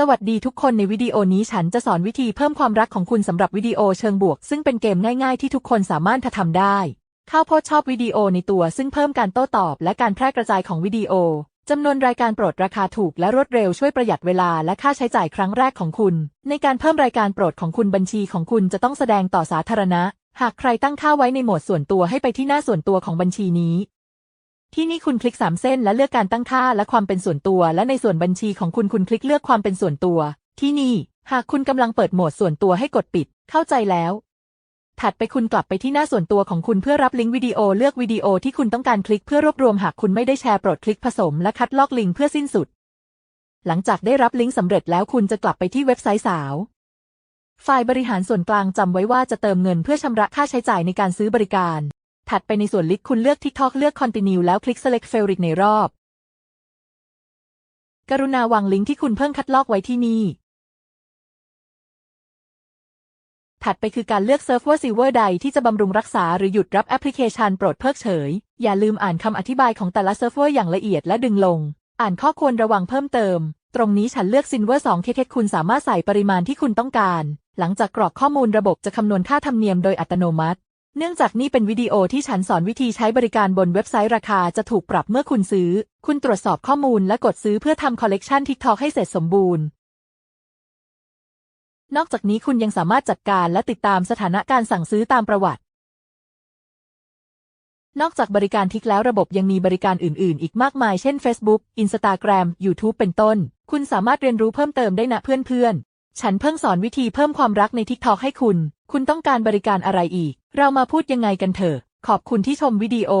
สวัสดีทุกคนในวิดีโอนี้ฉันจะสอนวิธีเพิ่มความรักของคุณสำหรับวิดีโอเชิงบวก ซึ่งเป็นเกมง่ายๆที่ทุกคนสามารถทำได้ ข้าวโพดชอบวิดีโอในตัวซึ่งเพิ่มการโต้ตอบ และการแพร่กระจายของวิดีโอจำนวนรายการโปรดราคาถูกและรวดเร็วช่วยประหยัดเวลาและค่าใช้จ่ายครั้งแรกของคุณ ในการเพิ่มรายการโปรดของคุณบัญชีของคุณจะต้องแสดงต่อสาธารณะ หากใครตั้งค่าไว้ในโหมดส่วนตัวให้ไปที่หน้าส่วนตัวของบัญชีนี้ ที่นี่คุณคลิก 3 เส้นและเลือกการตั้งค่าและความเป็นส่วนตัว และในส่วนบัญชีของคุณคุณคลิกเลือกความเป็นส่วนตัว ที่นี่ หากคุณกำลังเปิดโหมดส่วนตัวให้กดปิด เข้าใจแล้ว ถัดไปคุณกลับไปที่หน้าส่วนตัวของคุณเพื่อรับลิงก์วิดีโอเลือกวิดีโอที่คุณต้องการคลิกเพื่อรวบรวมหากคุณไม่ได้แชร์โปรดคลิกผสมและคัดลอกลิงก์เพื่อสิ้นสุด หลังจากได้รับลิงก์สำเร็จแล้วคุณจะกลับไปที่เว็บไซต์สาวฝ่ายบริหารส่วนกลางจำไว้ว่าจะเติมเงินเพื่อชำระค่าใช้จ่ายในการซื้อบริการ ถัดไปในส่วนลิสต์คุณเลือก TikTok เลือก Continue แล้วคลิก Select Favorite ในรอบ กรุณาวางลิงก์ที่คุณเพิ่งคัดลอกไว้ที่นี่ ถัดไปคือการเลือกเซิร์ฟเวอร์ซิลเวอร์ใดที่จะบำรุงรักษาหรือหยุดรับแอปพลิเคชันโปรดเพิกเฉย อย่าลืมอ่านคำอธิบายของแต่ละเซิร์ฟเวอร์อย่างละเอียดและดึงลง อ่านข้อควรระวังเพิ่มเติม ตรงนี้ฉันเลือกซินเวอร์2 k คุณสามารถใส่ปริมาณที่คุณต้องการ หลังจากกรอกข้อมูลระบบจะคำนวณค่าธรรมเนียมโดยอัตโนมัติ เนื่องจากนี่เป็นวิดีโอที่ฉันสอนวิธีใช้บริการบนเว็บไซต์ราคาจะถูกปรับเมื่อคุณซื้อ คุณตรวจสอบข้อมูลและกดซื้อเพื่อทำคอลเลกชันทิกทอกให้เสร็จสมบูรณ์ นอกจากนี้คุณยังสามารถจัดการและติดตามสถานะการสั่งซื้อตามประวัติ นอกจากบริการทิกแล้วระบบยังมีบริการอื่น ๆ อีกมากมายเช่น Facebook Instagram YouTube เป็นต้น คุณสามารถเรียนรู้เพิ่มเติมได้นะเพื่อนๆ ฉันเพิ่งสอนวิธีเพิ่มความรักในทิกทอกให้คุณ คุณต้องการบริการอะไรอีก เรามาพูดยังไงกันเถอะ ขอบคุณที่ชมวิดีโอ